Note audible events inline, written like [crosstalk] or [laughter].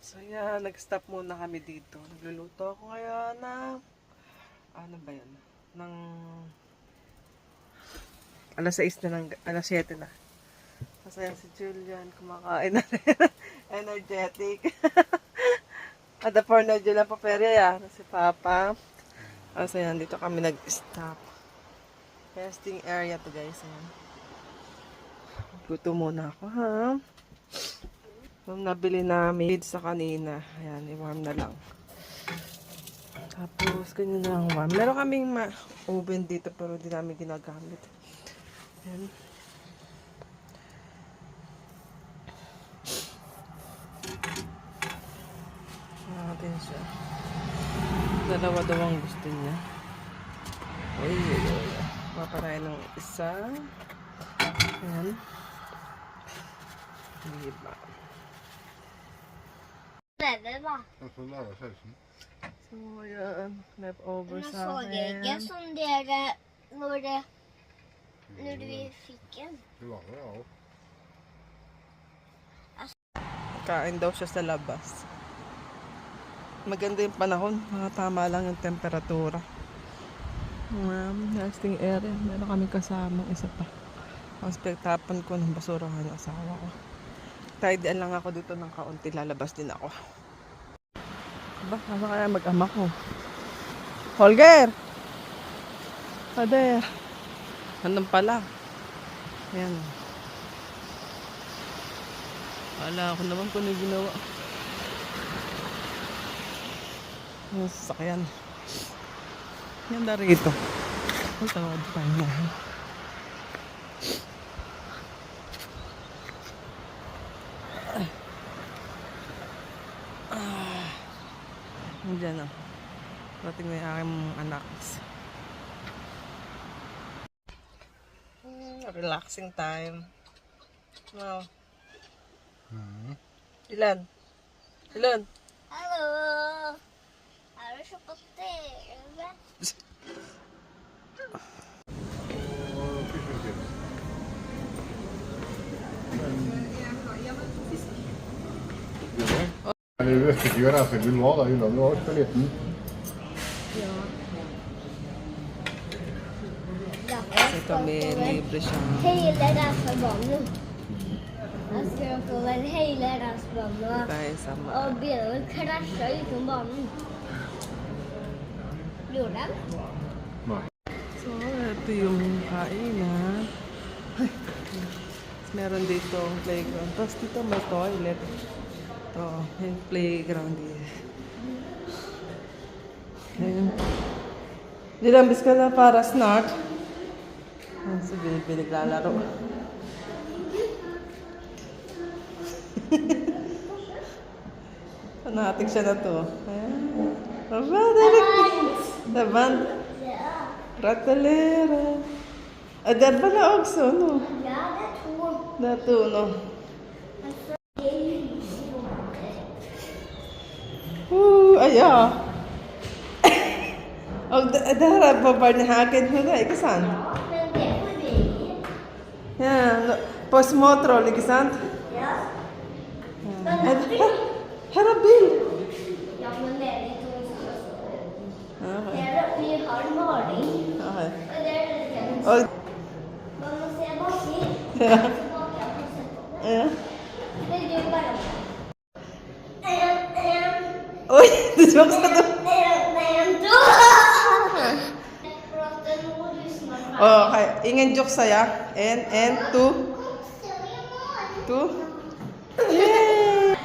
So yan, nag-stop muna kami dito. Nagluluto ako ngayon ng... Ano ba yan? Ng... Alas 6 na ng... Alas 7 na. Masaya si Julian. Kumakain na rin. [laughs] Energetic. [laughs] At the for na Julian Paperia. yan. Si Papa. So yan, dito kami nag-stop. Resting area to guys. Ayan. Guto muna ako ha. Yung nabili namin sa kanina. Ayan, i-warm na lang. Tapos, ganyan na lang warm. Meron kaming ma oven dito pero di namin ginagamit. Ayan. Natin siya. Dalawa daw ang gusto niya. Uy, uy, uy. Maparayan ng isa. Ayan. Diba? Lever, da. Jeg får lære sausen. So, ayan. Leftover Nå så jeg ikke som dere når, det. Kain daw siya sa labas. Maganda yung panahon. Mga tama lang yung temperatura. Um, nesting area. Meron kami kasama isa pa. Tapos pagtapon ko ng basurahan ng asawa ko. Tidyan lang ako dito ng kaunti. Lalabas din ako. Ba, ano kaya mag-ama ko? Holger! Pader! Nandun pala. Ayan. Wala ako naman kung ano ginawa. Yung sasakyan. Yan na rito. Ang tawad pa niya. Nandiyan na. Dating na yung aking anak. Hmm, relaxing time. Wow. Ilan? Ilan? Hallo! Er du Men jeg vet ikke hva det er for vil ha da, hylla. Du var for liten. Kasi kami libre siya. Hele racerbanen. Jeg strøk over hele racerbanen Tayo sa og ma- bilen krasja utom banen. Gjorde den? Nei. So, ito yung kainan. Ay. Meron dito ang playground. Tapos dito may toilet. Ito, yung playground dito. Ayan. Dilambis ka na para snart. Ayan, si Billy naglalaro. [laughs] Fanatic siya na to. Ayan. Aba, dali. The band. Pratalera. Ah, der pala også, no? Er to. Det er to, no? Uh, ah, ja. Og det, det her er på barnehagen med deg, ikke sant? Men det er for deg. Ja, no, på småtroll, ikke sant? Ja. Ja. Her, her, her er bil. ja, men det er de to som står. Ja, Det er vi har maling. ja, ja. Og det er det. Og, Man må se baki. ja, Tilbake og se på. ja. Det gjør bare En, du. en, en, to. Om. Okay, ingen joke saya. En, en, two, two. Yay!